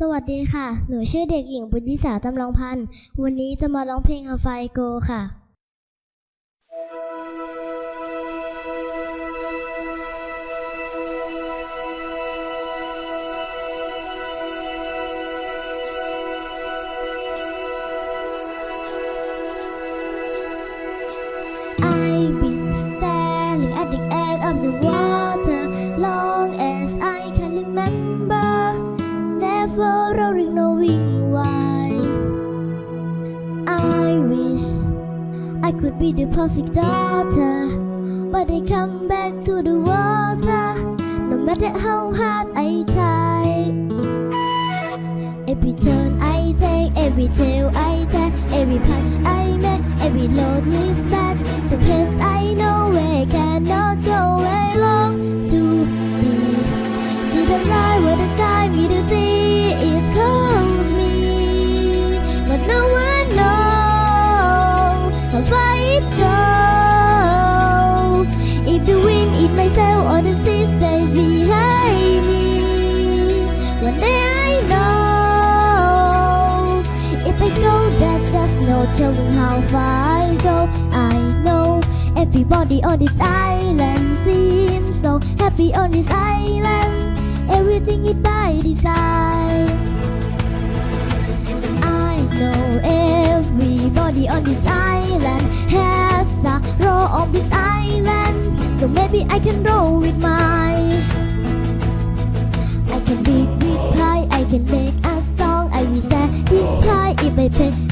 สวัสดีค่ะ หนูชื่อเด็กหญิงบุญยิสาจำลองพันธ์ วันนี้จะมาร้องเพลง How Far I Go ค่ะ could be the perfect daughter, but I come back to the water, no matter how hard I try. Every turn I take, every tail I take, every push I make, every load leads back to place I go, that just no telling how far I go. I know everybody on this island seems so happy on this island. Everything is by design. I know everybody on this island has a role on this island. So maybe I can roll with mine. I can beat with pride, I can make